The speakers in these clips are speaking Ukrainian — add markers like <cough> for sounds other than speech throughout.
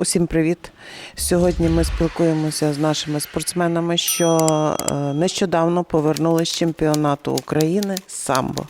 Усім привіт! Сьогодні ми спілкуємося з нашими спортсменами, що е, нещодавно повернулись з чемпіонату України самбо.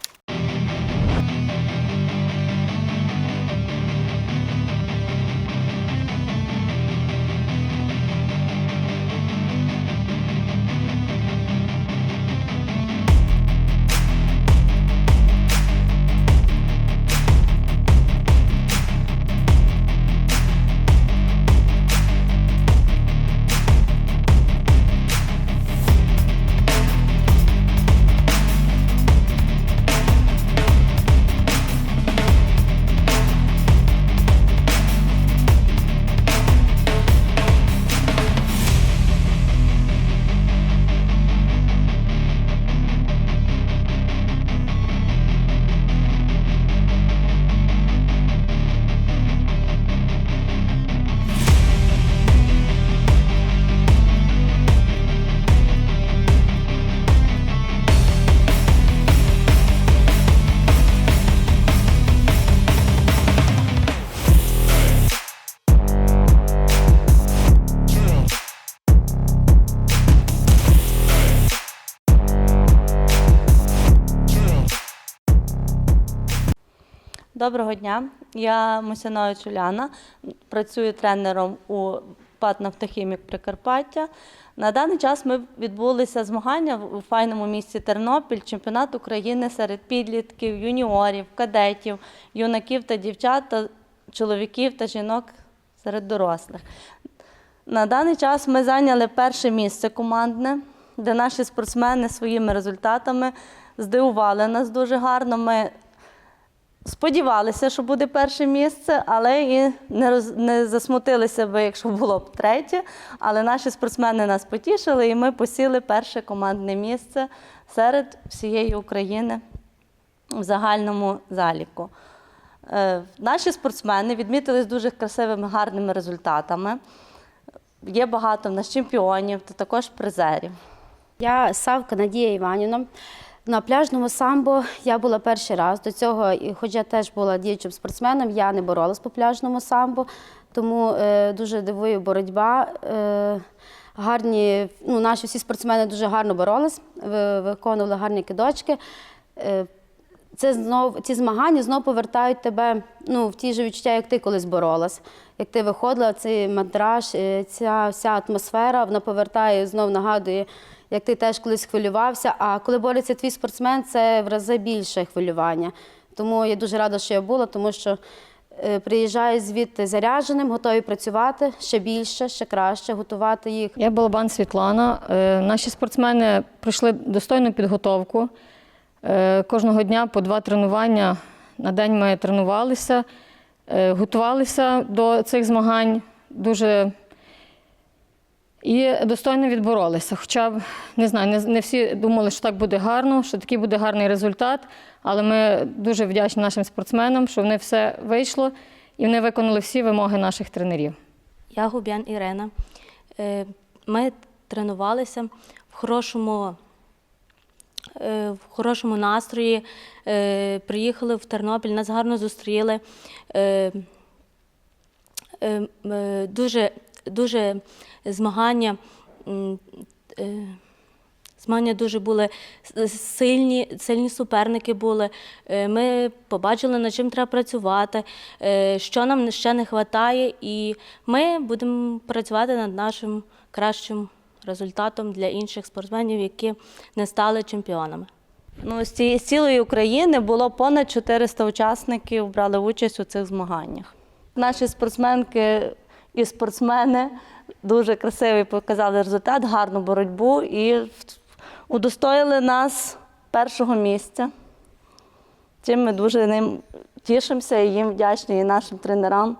Доброго дня. Я Мусянович Уляна, працюю тренером у ПАТ «Нафтохімік Прикарпаття. На даний час ми відбулися змагання в- файному місті Тернопіль, чемпіонат України серед підлітків, юніорів, кадетів, юнаків та дівчат, та чоловіків та жінок серед дорослих. На даний час ми зайняли перше місце командне, де наші спортсмени своїми результатами здивували нас дуже гарно. Ми Сподівалися, що буде перше місце, але і не, роз, не засмутилися би, якщо було б третє. Але наші спортсмени нас потішили, і ми посіли перше командне місце серед всієї України в загальному заліку. Е, наші спортсмени відмітились дуже красивими, гарними результатами. Є багато в нас чемпіонів та також призерів. Я Савка Надія Іванівна. На пляжному самбо я була перший раз. До цього, і хоч теж була діючим спортсменом, я не боролась по пляжному самбо, тому е, дуже дивує боротьба. Е, гарні, ну, наші всі спортсмени дуже гарно боролись, ви- виконували гарні кидочки. Е, це знов ці змагання знову повертають тебе ну, в ті ж відчуття, як ти колись боролась. Як ти виходила, цей мандраж, е, ця вся атмосфера, вона повертає, знов нагадує, як ти теж колись хвилювався. А коли бореться твій спортсмен, це в рази більше хвилювання. Тому я дуже рада, що я була, тому що е, приїжджаю звідти зарядженим, готові працювати ще більше, ще краще, готувати їх. Я Балабан Світлана. Е, Наші спортсмени пройшли достойну підготовку. Е, Кожного дня по два тренування на день ми тренувалися, готувалися до цих змагань дуже і достойно відборолися. Хоча б не знаю, не, не всі думали, що так буде гарно, що такий буде гарний результат. Але ми дуже вдячні нашим спортсменам, що вони все вийшло і вони виконали всі вимоги наших тренерів. Я Губян Ірина. Е, Ми тренувалися в хорошому, е, в хорошому настрої. Е, Приїхали в Тернопіль, нас гарно зустріли. Дуже, дуже змагання. е, Змагання дуже були сильні, сильні суперники були. Е, Ми побачили, над чим треба працювати, е, що нам ще не вистачає, і ми будемо працювати над нашим кращим результатом для інших спортсменів, які не стали чемпіонами. Ну, з цілої України було понад 400 учасників брали участь у цих змаганнях. Наші спортсменки і спортсмени дуже красивий показали результат, гарну боротьбу і удостоїли нас першого місця. Чим ми дуже ним тішимося і їм вдячні і нашим тренерам,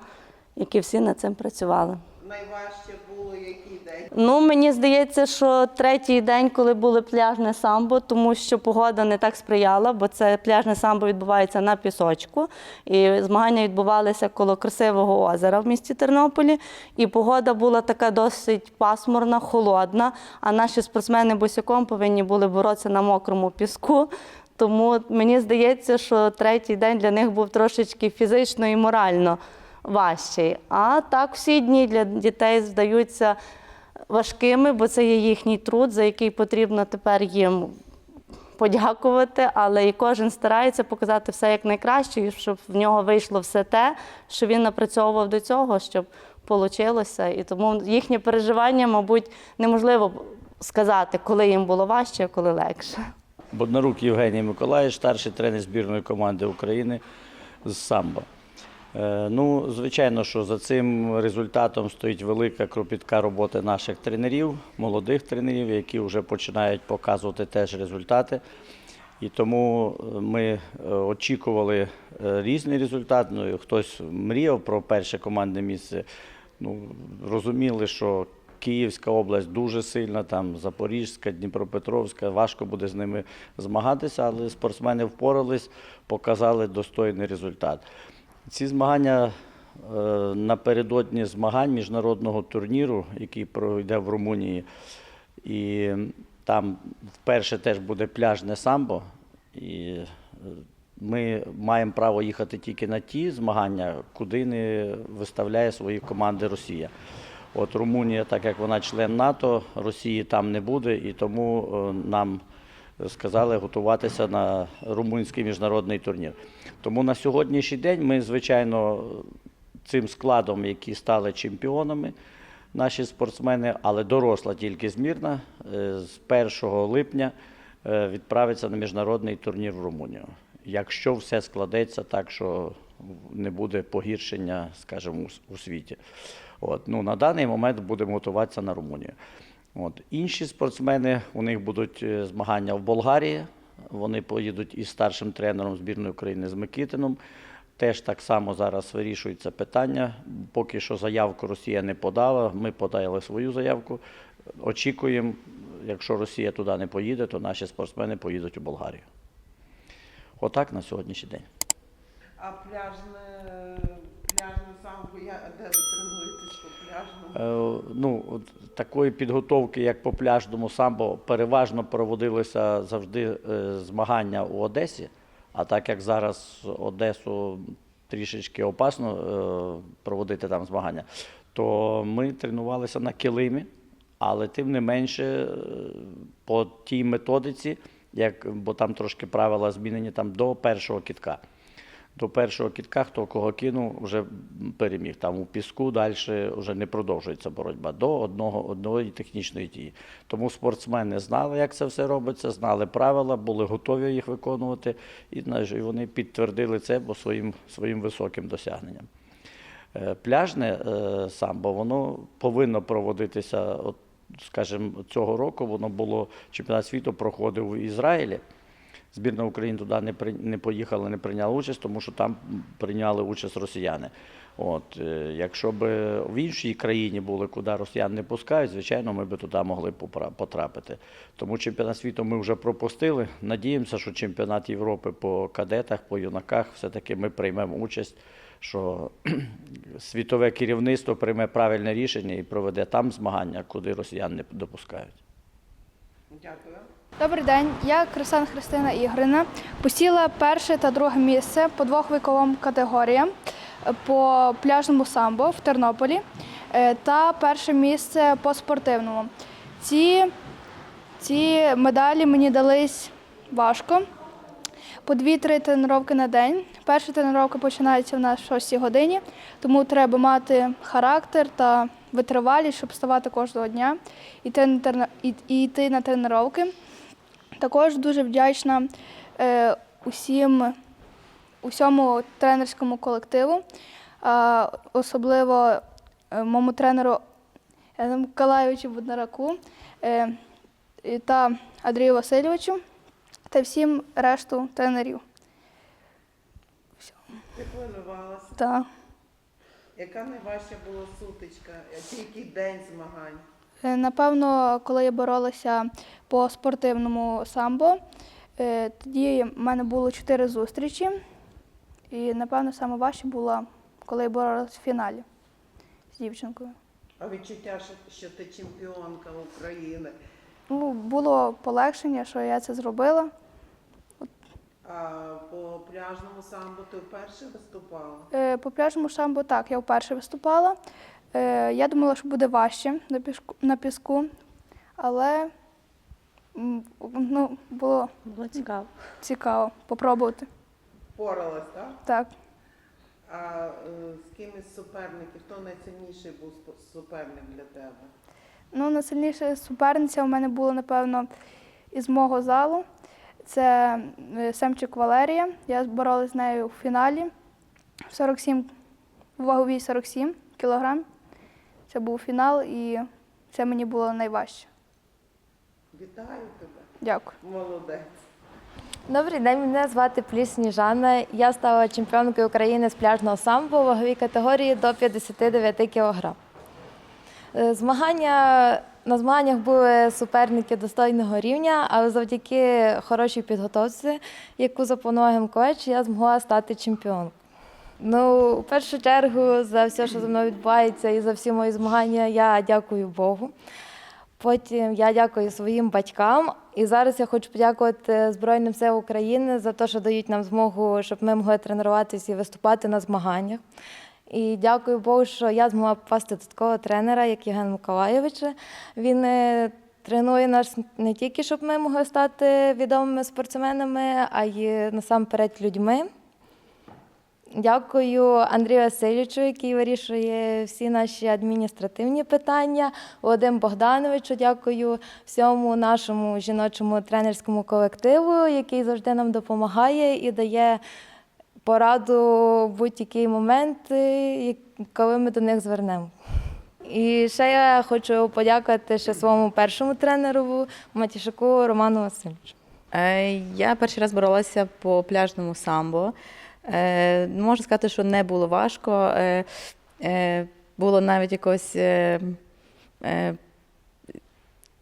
які всі над цим працювали. Найважче було день? Ну, мені здається, що третій день, коли були пляжне самбо, тому що погода не так сприяла, бо це пляжне самбо відбувається на пісочку. І змагання відбувалися коло красивого озера в місті Тернополі. І погода була така досить пасмурна, холодна. А наші спортсмени босяком повинні були боротися на мокрому піску. Тому мені здається, що третій день для них був трошечки фізично і морально важчий. А так всі дні для дітей здаються важкими, бо це є їхній труд, за який потрібно тепер їм подякувати, але і кожен старається показати все як найкраще, щоб в нього вийшло все те, що він напрацьовував до цього, щоб вийшло. І тому їхнє переживання, мабуть, неможливо сказати, коли їм було важче, а коли легше. Боднарук Євгеній Миколаївич, старший тренер збірної команди України з самбо. Е, Ну, звичайно, що за цим результатом стоїть велика кропітка роботи наших тренерів, молодих тренерів, які вже починають показувати теж результати. І тому е, ми е, очікували різний результат. Ну, хтось мріяв про перше командне місце. Ну, розуміли, що Київська область дуже сильна, там Запорізька, Дніпропетровська, важко буде з ними змагатися, але спортсмени впорались, показали достойний результат. Ці змагання е, напередодні змагань міжнародного турніру, який пройде в Румунії, і там вперше теж буде пляжне самбо. І е, ми маємо право їхати тільки на ті змагання, куди не виставляє свої команди Росія. От Румунія, так як вона член НАТО, Росії там не буде, і тому е, нам сказали готуватися на румунський міжнародний турнір. Тому на сьогоднішній день ми, звичайно, цим складом, які стали чемпіонами, наші спортсмени, але доросла тільки змірна, е, з 1 липня е, відправиться на міжнародний турнір в Румунію. Якщо все складеться так, що не буде погіршення, скажімо, у світі. От, ну, на даний момент будемо готуватися на Румунію. От. Інші спортсмени, у них будуть е, змагання в Болгарії. Вони поїдуть із старшим тренером збірної України з Микитином. Теж так само зараз вирішується питання. Поки що заявку Росія не подала. Ми подали свою заявку. Очікуємо, якщо Росія туди не поїде, то наші спортсмени поїдуть у Болгарію. Отак на сьогоднішній день. А пляжне, пляжне самбо, я, де ви по пляжному? Е, Ну, такої підготовки, як по пляжному самбо, переважно проводилися завжди е, змагання у Одесі. А так як зараз Одесу трішечки опасно е, проводити там змагання, то ми тренувалися на килимі, але тим не менше по тій методиці, як, бо там трошки правила змінені там до першого кітка. До першого кітка, хто кого кинув, вже переміг. Там у піску далі вже не продовжується боротьба до одного, одної технічної дії. Тому спортсмени знали, як це все робиться, знали правила, були готові їх виконувати, і, вони підтвердили це по своїм, своїм високим досягненням. Е, Пляжне е, самбо, воно повинно проводитися, от, скажімо, цього року воно було чемпіонат світу проходив в Ізраїлі. Збірна України туди не, при- не поїхала, не прийняла участь, тому що там прийняли участь росіяни. От, е, якщо б в іншій країні були, куди росіян не пускають, звичайно, ми б туди могли потрапити. Тому чемпіонат світу ми вже пропустили. Надіємося, що чемпіонат Європи по кадетах, по юнаках, все-таки ми приймемо участь, що <clears throat> світове керівництво прийме правильне рішення і проведе там змагання, куди росіян не допускають. Дякую. Добрий день, я Крисан Христина Ігорівна. Посіла перше та друге місце по двох віковим категоріям по пляжному самбо в Тернополі е, та перше місце по спортивному. Ці, ці медалі мені дались важко. По 2-3 тренування на день. Перша тренування починається в нас о 6 годині, тому треба мати характер та витривалість, щоб вставати кожного дня і йти на тренування. Також дуже вдячна е, усім, усьому тренерському колективу, а, особливо е, моєму тренеру е, Миколайовичу Буднараку е, та Андрію Васильовичу та всім решту тренерів. Ти хвилювалася? Та. Яка найважча була сутичка? Який день змагань? Е, Напевно, коли я боролася по спортивному самбо, е, тоді в мене було чотири зустрічі. І, напевно, саме важче було, коли я боролася в фіналі з дівчинкою. А відчуття, що, ти чемпіонка України. Ну, було полегшення, що я це зробила. А А по пляжному самбо ти вперше виступала? Е, По пляжному самбо так, я вперше виступала. Е, Я думала, що буде важче на піску, на піску але м, ну, було Було цікаво. цікаво попробувати. Поралась, так? Так. А е, з ким із суперників? Хто найцінніший був спо- суперник для тебе? Ну, найсильніша суперниця у мене була, напевно, із мого залу. Це е, Семчик Валерія. Я боролась з нею у фіналі в 47, в ваговій 47 кілограм. Це був фінал, і це мені було найважче. Вітаю тебе, Дякую. молодець. Добрий день, мене звати Пліс Сніжана. Я стала чемпіонкою України з пляжного самбо у ваговій категорії до 59 кг. Е, Змагання на змаганнях були суперники достойного рівня, але завдяки хорошій підготовці, яку запланував МКОЧ, я змогла стати чемпіонкою. Ну, в першу чергу, за все, що зі мною відбувається, і за всі мої змагання, я дякую Богу. Потім я дякую своїм батькам. І зараз я хочу подякувати Збройним силам України за те, що дають нам змогу, щоб ми могли тренуватися і виступати на змаганнях. І дякую Богу, що я змогла попасти до такого тренера, як Євген Миколайович. Він е, тренує нас не тільки, щоб ми могли стати відомими спортсменами, а й насамперед людьми. Дякую Андрію Васильовичу, який вирішує всі наші адміністративні питання. Володимиру Богдановичу, дякую всьому нашому жіночому тренерському колективу, який завжди нам допомагає і дає пораду будь-який момент, е, коли ми до них звернемо. І ще я хочу подякувати ще своєму першому тренеру Матішаку Роману Васильовичу. Е, Я перший раз боролася по пляжному самбо. Е, Можу сказати, що не було важко. Е, е, Було навіть якось е, е,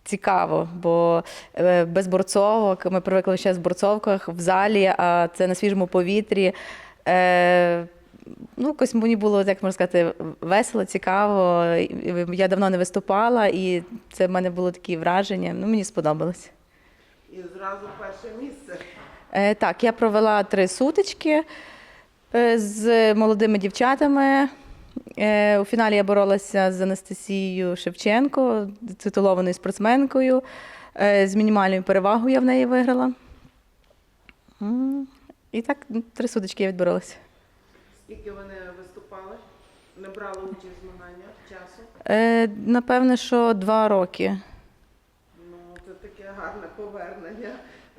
цікаво, бо е, без борцовок ми привикли ще з борцовках в залі, а це на свіжому повітрі. Е, Ну, якось мені було, як можна сказати, весело, цікаво. Я давно не виступала, і це в мене було такі враження. Ну, мені сподобалось. І зразу перше місце. Е, Так, я провела три сутички з молодими дівчатами. Е, У фіналі я боролася з Анастасією Шевченко, титулованою спортсменкою. Е, З мінімальною перевагою я в неї виграла. І так, три сутички я відборолася. Скільки вони виступали? Не брали участь в змаганнях часу? Е, Напевне, що два роки. Ну, це таке гарне повернення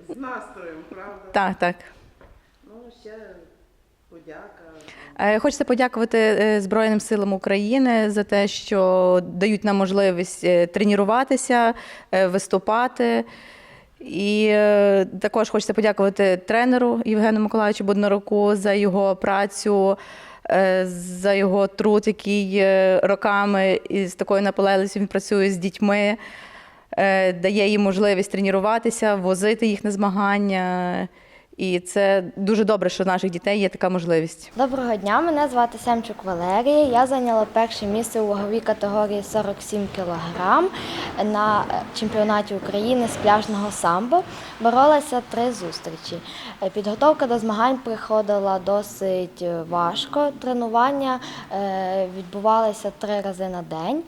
з настроєм, правда? Так, так. Ну, ще. Е, Хочеться подякувати е, Збройним силам України за те, що дають нам можливість е, тренуватися, е, виступати. І е, також хочеться подякувати тренеру Євгену Миколаївичу Боднаруку за його працю, е, за його труд, який е, роками і з такою наполегливістю він працює з дітьми, е, дає їм можливість тренуватися, возити їх на змагання. І це дуже добре, що в наших дітей є така можливість. Доброго дня, мене звати Семчук Валерія. Я зайняла перше місце у ваговій категорії 47 кг на чемпіонаті України з пляжного самбо. Боролася три зустрічі. Е, Підготовка до змагань приходила досить важко. Тренування е, відбувалися три рази на день.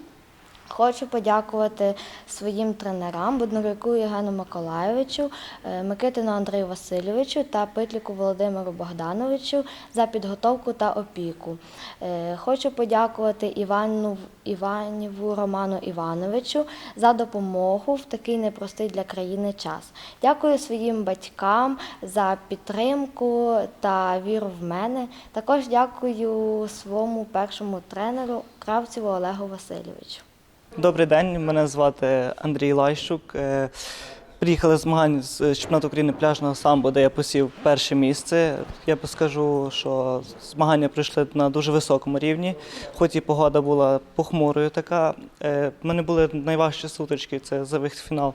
Хочу подякувати своїм тренерам Будноруку Євгену Миколайовичу, е, Микитину Андрію Васильовичу та Питліку Володимиру Богдановичу за підготовку та опіку. Е, Хочу подякувати Івану Іваніву Роману Івановичу за допомогу в такий непростий для країни час. Дякую своїм батькам за підтримку та віру в мене. Також дякую своєму першому тренеру Кравцеву Олегу Васильовичу. Добрий день, мене звати Андрій Лайщук. Е, Приїхали з змагань з чемпіонату України пляжного самбо, де я посів перше місце. Я скажу, що змагання пройшли на дуже високому рівні, хоч і погода була похмурою така. Е, В мене були найважчі сутички, це за вихід фінал,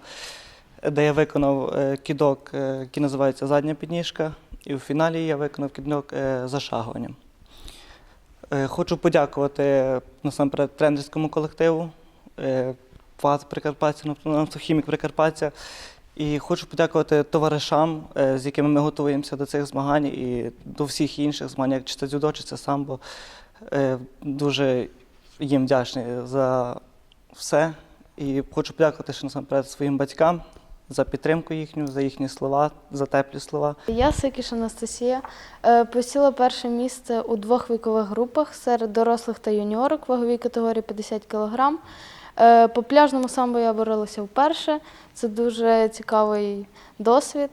де я виконав е, кідок, е, який називається задня підніжка. І в фіналі я виконав кідок е, зашагуванням. Е, Хочу подякувати насамперед тренерському колективу, е, ВАЗ Прикарпаття, нафтохімік Прикарпаття І хочу подякувати товаришам, е, з якими ми готуємося до цих змагань і до всіх інших змагань, як чи це дзюдо, чи це самбо. Е, Дуже їм вдячний за все. І хочу подякувати ще насамперед своїм батькам за підтримку їхню, за їхні слова, за теплі слова. Я Сикіш Анастасія. Е, Посіла перше місце у двох вікових групах серед дорослих та юніорок ваговій категорії 50 кг. Е, По пляжному самбо я боролася вперше. Це дуже цікавий досвід.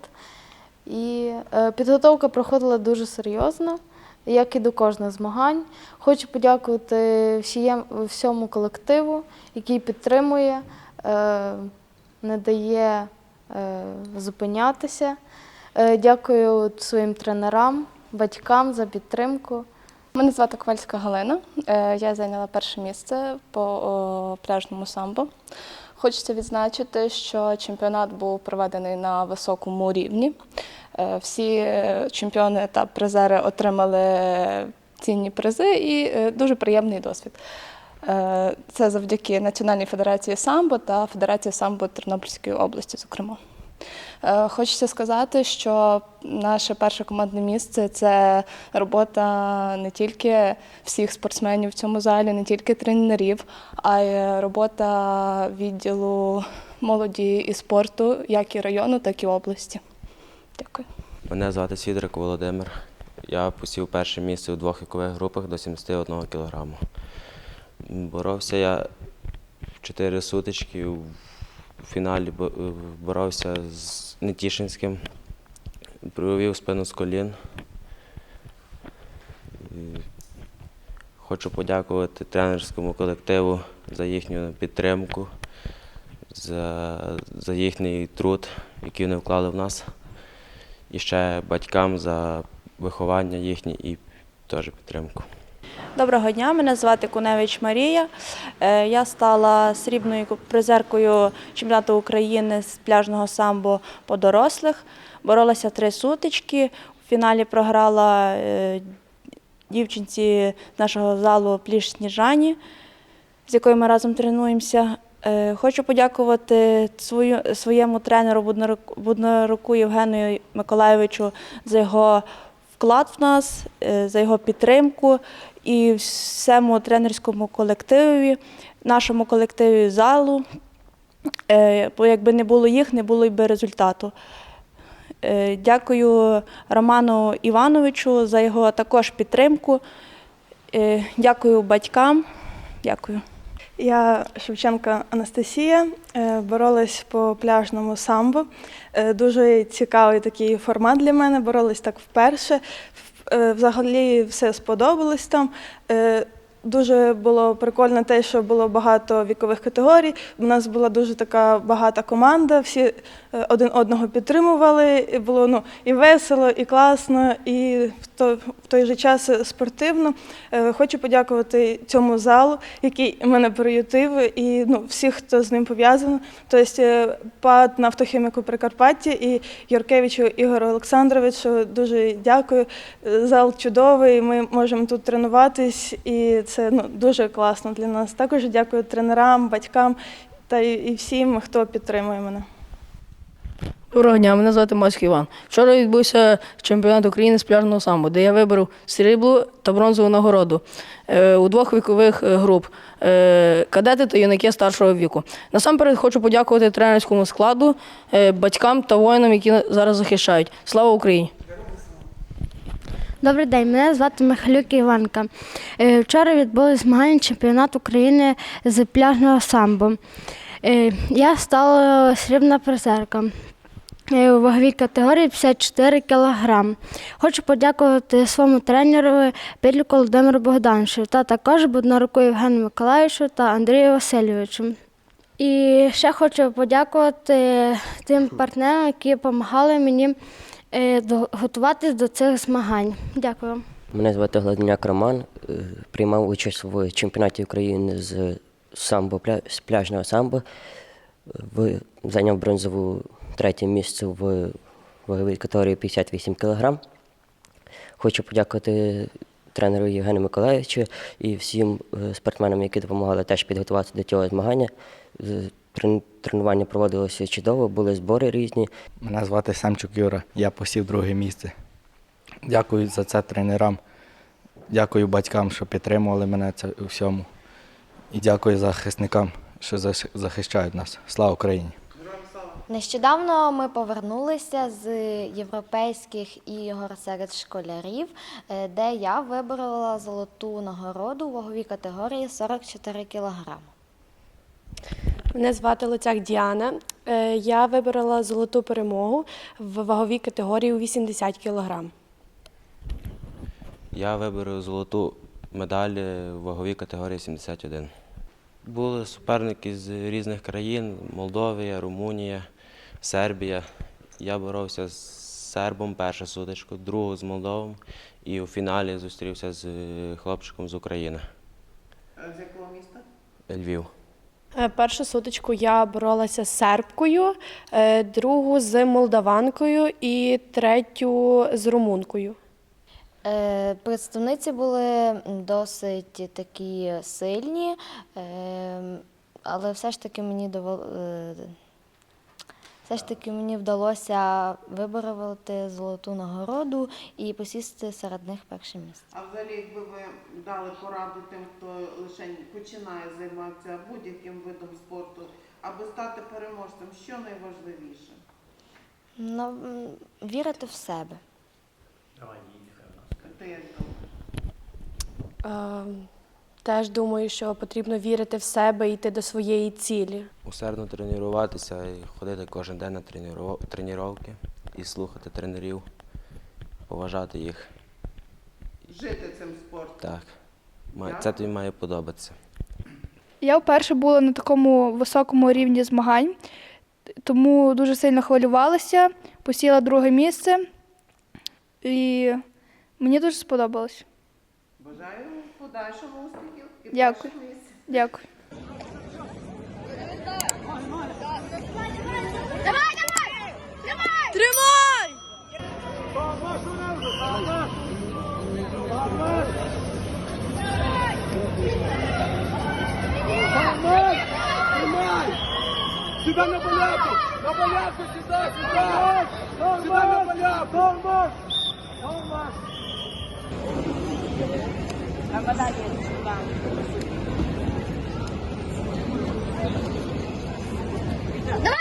І е, підготовка проходила дуже серйозно, як і до кожних змагань. Хочу подякувати всьому колективу, який підтримує, е, не дає зупинятися. Дякую своїм тренерам, батькам за підтримку. Мене звати Ковальська Галина. Е, Я зайняла перше місце по пляжному самбо. Хочеться відзначити, що чемпіонат був проведений на високому рівні. Е, Всі чемпіони та призери отримали цінні призи і е, дуже приємний досвід. Це завдяки Національній федерації самбо та Федерації самбо Тернопільської області, зокрема. Е, Хочеться сказати, що наше перше командне місце це робота не тільки всіх спортсменів в цьому залі, не тільки тренерів, а й робота відділу молоді і спорту, як і району, так і області. Дякую. Мене звати Сідрик Володимир. Я посів перше місце у двох вікових групах до 71 кг. Боровся я 4 сутички. У фіналі бо- боровся з Нетішинським, провів спину з колін. Хочу подякувати тренерському колективу за їхню підтримку, за, за їхній труд, який вони вклали в нас і ще батькам за виховання їхнє і теж підтримку. Доброго дня, мене звати Куневич Марія. Е, Я стала срібною призеркою чемпіонату України з пляжного самбо по дорослих. Боролася три сутички. У фіналі програла е, дівчинці нашого залу Пліш Сніжані, з якою ми разом тренуємося. Е, Хочу подякувати своєму тренеру Буднаруку- Євгену Миколаєвичу за його вклад в нас, за його підтримку і всьому тренерському колективі, нашому колективі залу. Е, Бо якби не було їх, не було й би результату. Е, Дякую Роману Івановичу за його також підтримку. Е, Дякую батькам. Дякую. Я Шевченка Анастасія, боролась по пляжному самбо. Дуже цікавий такий формат для мене. Боролась так вперше. Е, Взагалі все сподобалось там. Дуже було прикольно те, що було багато вікових категорій. У нас була дуже така багата команда, всі е, один одного підтримували. І було ну, і весело, і класно, і в той, в той же час спортивно. Е, Хочу подякувати цьому залу, який мене приютив, і ну, всіх, хто з ним пов'язаний. Тобто е, ПАД «Нафтохіміку Прикарпаття і Юркевичу Ігору Олександровичу дуже дякую. Зал чудовий, ми можемо тут тренуватись, і це ну, дуже класно для нас. Також дякую тренерам, батькам та і всім, хто підтримує мене. Доброго дня, мене звати Мацький Іван. Вчора відбувся чемпіонат України з пляжного самбо, де я виборов сріблу та бронзову нагороду е, у двох вікових е, груп е, кадети та юнаки старшого віку. Насамперед хочу подякувати тренерському складу, батькам та воїнам, які зараз захищають. Слава Україні! Добрий день, мене звати Михайлюк Іванка. Е, Вчора відбулись змагання чемпіонат України з пляжного самбо. Е, Я стала срібна призерка. е, У ваговій категорії 54 кг. Хочу подякувати своєму тренеру Підліку Володимиру Богдановичу та також Буднаруку Євгену Миколаївичу та Андрію Васильовичу. І ще хочу подякувати тим партнерам, які допомагали мені готуватись до цих змагань. Дякую. Мене звати Гладняк Роман. е, Приймав участь в чемпіонаті України з самбо, з пляжного самбо. Зайняв бронзову третє місце в ваговій категорії 58 кг. Хочу подякувати тренеру Євгену Миколаївичу і всім е, спортсменам, які допомагали теж підготуватися до цього змагання. Тренування проводилося чудово, були збори різні. Мене звати Семчук Юра, я посів друге місце. Дякую за це тренерам. Дякую батькам, що підтримували мене це у всьому. І дякую захисникам, що захищають нас. Слава Україні! Нещодавно ми повернулися з європейських ігор серед школярів, е, де я виборола золоту нагороду у ваговій категорії 44 кілограми. Мене звати Луцяк Діана. Е, Я виборола золоту перемогу в ваговій категорії у 80 кг. Я виборов золоту медаль е, в ваговій категорії 71. Були суперники з різних країн: Молдовія, Румунія, Сербія. Я боровся з сербом першу сутичку, другу з Молдовом і у фіналі зустрівся з е, хлопчиком з України, З якого міста? Львів. Е, Першу сутичку я боролася з сербкою, е, другу з молдаванкою і третю з румункою. Е, Представниці були досить такі сильні, але все ж таки мені довел- е, все ж таки мені вдалося вибороти золоту нагороду і посісти серед них перше місце. А взагалі, якби ви дали пораду тим, хто лише починає займатися будь-яким видом спорту, аби стати переможцем, що найважливіше? Ну, вірити в себе. Ти як думаєш? Е, Теж думаю, що потрібно вірити в себе і йти до своєї цілі. Усердно тренуватися і ходити кожен день на тренування і слухати тренерів, поважати їх. Жити цим спортом. Так. Це тобі має подобатися. Я вперше була на такому високому рівні змагань, тому дуже сильно хвилювалася, посіла друге місце, і мені дуже сподобалось. Бажаю подальшому успіхів і Дякую. перших місць. Дякую. Тримай! Сюда на поляку! На поляку сюда, сюда! Сюда на поляку! Тормоз! Тормоз! Давай, давай, давай, давай!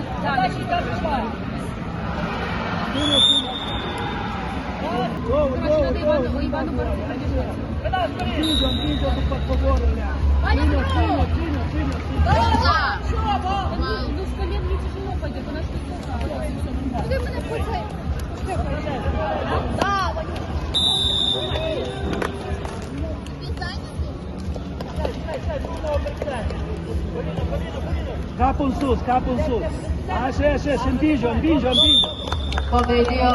Capão SUS, Capão SUS. Așa, așa, și împinge-o, împinge-o, împinge-o. Povedio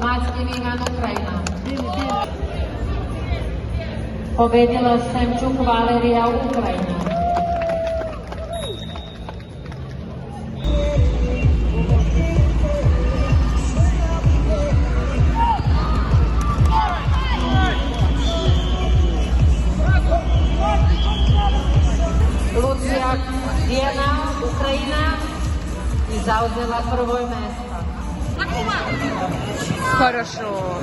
Maskivina în Ucraina. Bine, bine. Povedilo Semciuc Valeria Ucraina. Prvo mesto. Хорошо.